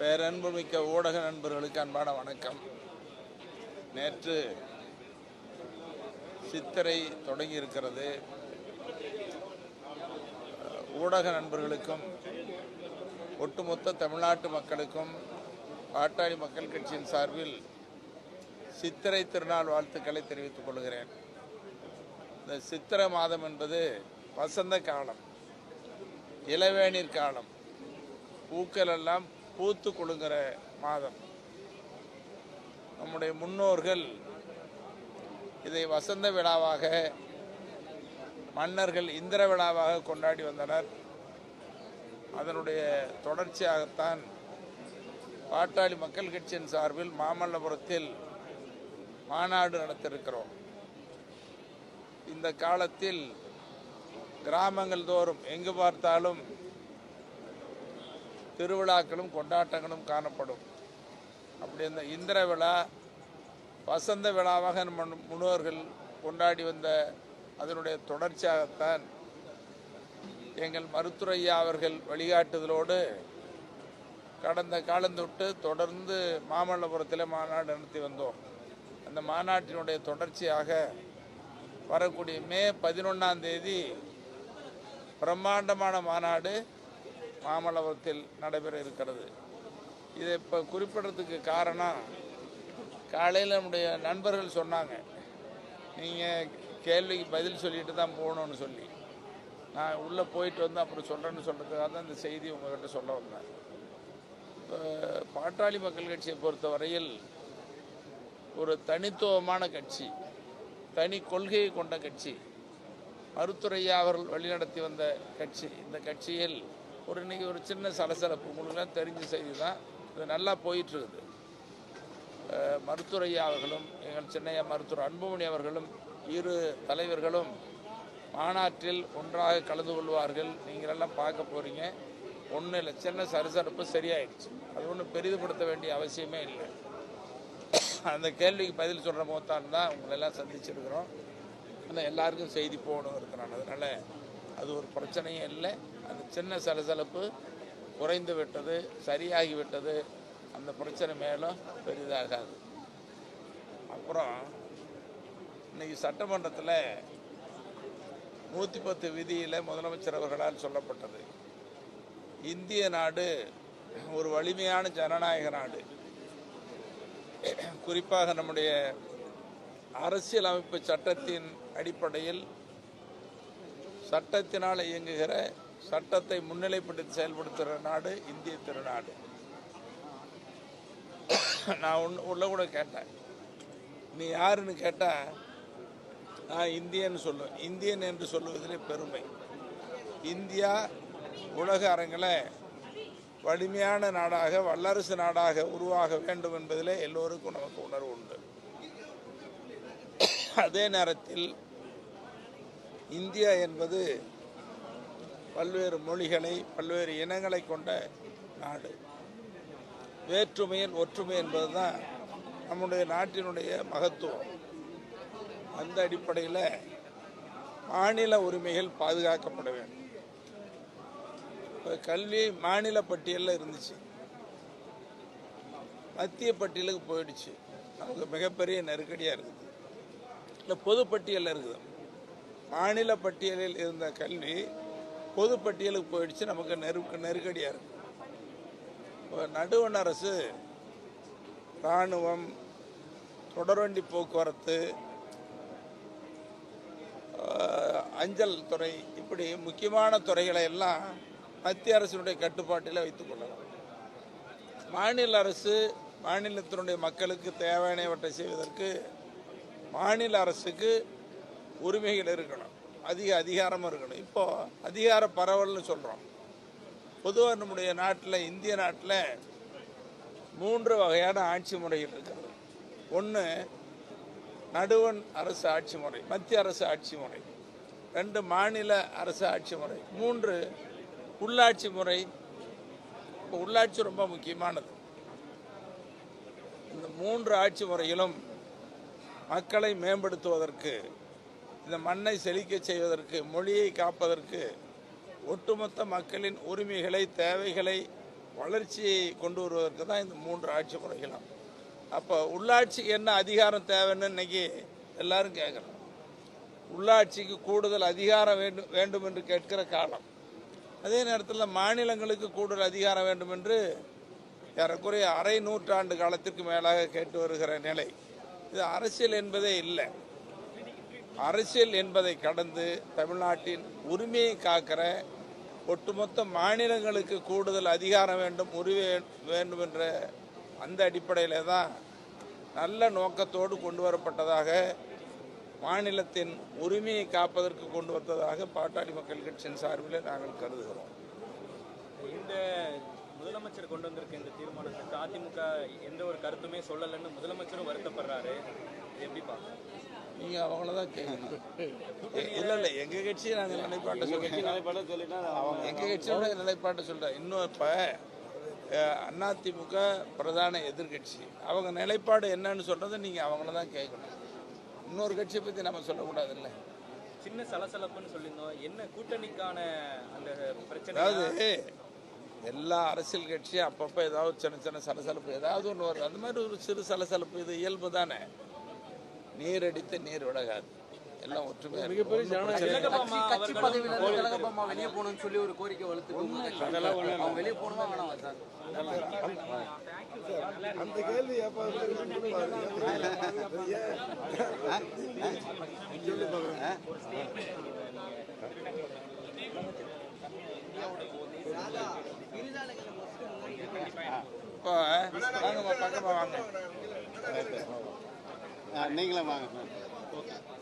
பேரன்புமிக்க ஊடக நண்பர்களுக்கு அன்பான வணக்கம். நேற்று சித்திரை தொடங்கி இருக்கிறது ஊடக நண்பர்களுக்கும் ஒட்டுமொத்த தமிழ்நாட்டு மக்களுக்கும் பாட்டாளி மக்கள் கட்சியின் சார்பில் சித்திரை திருநாள் வாழ்த்துக்களை தெரிவித்துக் கொள்கிறேன். இந்த சித்திரை மாதம் என்பது வசந்த காலம் இளவேநீர் காலம். பூக்கள் எல்லாம் பூத்து கொடுங்கிற மாதம். நம்முடைய முன்னோர்கள் இதை வசந்த விழாவாக மன்னர்கள் இந்திர விழாவாக கொண்டாடி வந்தனர். அதனுடைய தொடர்ச்சியாகத்தான் பாட்டாளி மக்கள் கட்சியின் சார்பில் மாமல்லபுரத்தில் மாநாடு நடத்திருக்கிறோம். இந்த காலத்தில் கிராமங்கள் தோறும் எங்கு பார்த்தாலும் திருவிழாக்களும் கொண்டாட்டங்களும் காணப்படும். அப்படி அந்த இந்திர விழா வசந்த விழாவாக நம்ம முன்னோர்கள் கொண்டாடி வந்த அதனுடைய தொடர்ச்சியாகத்தான் எங்கள் மருத்துரையா அவர்கள் வழிகாட்டுதலோடு கடந்த காலந்தொட்டு தொடர்ந்து மாமல்லபுரத்தில் மாநாடு நடத்தி வந்தோம். அந்த மாநாட்டினுடைய தொடர்ச்சியாக வரக்கூடிய மே பதினொன்றாம் தேதி பிரம்மாண்டமான மாநாடு மாமல்லபுரத்தில் நடைபெற இருக்கிறது. இதை இப்போ குறிப்பிடுறதுக்கு காரணம் காலையில் நம்முடைய நண்பர்கள் சொன்னாங்க நீங்கள் கேள்விக்கு பதில் சொல்லிட்டு தான் போகணும்னு சொல்லி. நான் உள்ளே போயிட்டு வந்து அப்புறம் சொல்கிறேன்னு சொல்கிறதுக்காக தான் இந்த செய்தி உங்கள்கிட்ட சொல்ல வந்தேன். இப்போ பாட்டாளி மக்கள் கட்சியை பொறுத்த வரையில் ஒரு தனித்துவமான கட்சி தனி கொள்கையை கொண்ட கட்சி மருத்துரையா அவர்கள் வழிநடத்தி வந்த கட்சி இந்த கட்சியில் ஒரு இன்றைக்கி ஒரு சின்ன சலசலப்பு. உங்களுக்குலாம் தெரிஞ்ச செய்தி தான். இது நல்லா போயிட்டுருக்குது. இருக்குது அவர்களும் எங்கள் சின்னையா மருத்துவர் அன்புமணி அவர்களும் இரு தலைவர்களும் மாநாட்டில் ஒன்றாக கலந்து கொள்வார்கள். நீங்களெல்லாம் பார்க்க போகிறீங்க ஒன்றும் இல்லை சின்ன சரசரப்பு சரியாயிடுச்சு. அது ஒன்றும் பெரிதுபடுத்த வேண்டிய அவசியமே இல்லை. அந்த கேள்விக்கு பதில் சொல்கிற போத்தான் தான் உங்களெல்லாம் சந்திச்சிருக்கிறோம். ஆனால் எல்லாருக்கும் செய்தி போகணும் இருக்கிறான் அதனால் அது ஒரு பிரச்சனையும் இல்லை. அந்த சின்ன சலசலப்பு குறைந்து விட்டது சரியாகி விட்டது. அந்த பிரச்சனை மேலும் பெரிதாகாது. அப்புறம் இன்னைக்கு சட்டமன்றத்தில் நூற்றி பத்து விதியில் முதலமைச்சர் அவர்களால் சொல்லப்பட்டது. இந்திய நாடு ஒரு வலிமையான ஜனநாயக நாடு. குறிப்பாக நம்முடைய அரசியலமைப்பு சட்டத்தின் அடிப்படையில் சட்டத்தினால் இயங்குகிற சட்டத்தை முன்னிலைப்படுத்தி செயல்படுத்துகிற நாடு இந்திய திருநாடு. நான் ஒன்று உள்ள கூட கேட்டேன். நீ யாருன்னு கேட்டால் நான் இந்தியன் சொல்லுவேன் இந்தியன் என்று சொல்லுவதிலே பெருமை. இந்தியா உலக அரங்கில் வலிமையான நாடாக வல்லரசு நாடாக உருவாக வேண்டும் என்பதிலே எல்லோருக்கும் நமக்கு உணர்வு உண்டு. அதே நேரத்தில் இந்தியா என்பது பல்வேறு மொழிகளை பல்வேறு இனங்களை கொண்ட நாடு. வேற்றுமையில் ஒற்றுமை என்பதுதான் நம்முடைய நாட்டினுடைய மகத்துவம். அந்த அடிப்படையில் மாநில உரிமைகள் பாதுகாக்கப்பட வேண்டும். இப்போ கல்வி மாநில பட்டியலில் இருந்துச்சு. மத்திய பட்டியலுக்கு போயிடுச்சு. நமக்கு மிகப்பெரிய நெருக்கடியாக இருக்குது. இல்லை பொது பட்டியலில் இருக்குது. மாநில பட்டியலில் இருந்த கல்வி பொது பட்டியலுக்கு போயிடுச்சு நமக்கு நெருக்க நெருக்கடியாக இருக்குது இப்போ நடுவண் அரசு இராணுவம் தொடர்வண்டி போக்குவரத்து அஞ்சல் துறை இப்படி முக்கியமான துறைகளை எல்லாம் மத்திய அரசினுடைய கட்டுப்பாட்டில் வைத்துக் கொள்ளலாம். மாநில அரசு மாநிலத்தினுடைய மக்களுக்கு தேவையானவற்றை செய்வதற்கு மாநில அரசுக்கு உரிமைகள் இருக்கணும். அதிக அதிகாரமும் இருக்கணும். இப்போது அதிகார பரவல்னு சொல்கிறோம் பொதுவாக நம்முடைய நாட்டில் இந்திய நாட்டில் மூன்று வகையான ஆட்சி முறைகள் இருக்கிறது ஒன்று நடுவண் அரசு ஆட்சி முறை மத்திய அரசு ஆட்சி முறை ரெண்டு மாநில அரசு ஆட்சி முறை மூன்று உள்ளாட்சி முறை. இப்போ உள்ளாட்சி ரொம்ப முக்கியமானது. இந்த மூன்று ஆட்சி முறையிலும் மக்களை மேம்படுத்துவதற்கு இந்த மண்ணை செழிக்க செய்வதற்கு மொழியை காப்பதற்கு ஒட்டுமொத்த மக்களின் உரிமைகளை தேவைகளை வளர்ச்சியை கொண்டு வருவதற்கு தான் இந்த மூன்று ஆட்சி முறைகளும். அப்போ உள்ளாட்சிக்கு என்ன அதிகாரம் தேவைன்னு இன்னைக்கு எல்லாரும் கேட்குறோம் உள்ளாட்சிக்கு கூடுதல் அதிகாரம் வேண்டும் வேண்டும் என்று கேட்கிற காலம். அதே நேரத்தில் மாநிலங்களுக்கு கூடுதல் அதிகாரம் வேண்டும் என்று ஏறக்குறைய அரை நூற்றாண்டு காலத்திற்கு மேலாக கேட்டு வருகிற நிலை. இது அரசியல் என்பதே இல்லை. அரசியல் என்பதை கடந்து தமிழ்நாட்டின் உரிமையை காக்கிற ஒட்டுமொத்த மாநிலங்களுக்கு கூடுதல் அதிகாரம் வேண்டும் உரிமை வேண்டும் என்ற அந்த அடிப்படையில் தான் நல்ல நோக்கத்தோடு கொண்டு வரப்பட்டதாக மாநிலத்தின் உரிமையை காப்பதற்கு கொண்டு வந்ததாக பாட்டாளி மக்கள் கட்சியின் சார்பில் நாங்கள் கருதுகிறோம். இந்த முதலமைச்சர் கொண்டு வந்திருக்க இந்த தீர்மானத்துக்கு அதிமுக எந்த ஒரு கருத்துமே சொல்லலைன்னு முதலமைச்சரும் வருத்தப்படுறாரு. எப்படி பார்க்க நீங்கள் அவங்கள தான் கேட்கணும் இல்லை இல்லை எங்கள் கட்சி நாங்கள் நிலைப்பாட்டை சொல்லிட்டோம் எங்கள் கட்சியோட நிலைப்பாட்டை சொல்கிறேன் இன்னும் இப்போ அதிமுக பிரதான எதிர்கட்சி அவங்க நிலைப்பாடு என்னன்னு சொல்கிறத நீங்கள் அவங்கள தான் கேட்கணும் இன்னொரு கட்சியை பற்றி நம்ம சொல்லக்கூடாதுல்ல. சின்ன சலசலப்புன்னு சொல்லியிருந்தோம். என்ன கூட்டணிக்கான அந்த பிரச்சனை? அதாவது எல்லா அரசியல் கட்சியும் அப்பப்போ ஏதாவது சின்ன சின்ன சலசலப்பு ஏதாவது ஒன்று வரும் அந்த மாதிரி ஒரு சிறு சலசலப்பு இது இயல்பு தானே. நீர் அடித்து நீர் விலகாது. எல்லாம் ஒற்றுமையாக மிகப்பெரிய கட்சி. பதவியில இருந்து திலகபாமா வெளியே போகணும்னு சொல்லி ஒரு கோரிக்கை வலுத்து அவங்க வெளியே போகணுமா வேணாமா சார்? அந்த கேள்வி எப்ப இப்போ வாங்கம்மா பக்கமாக வாங்க. நீங்களும் வாங்க. ஓகே.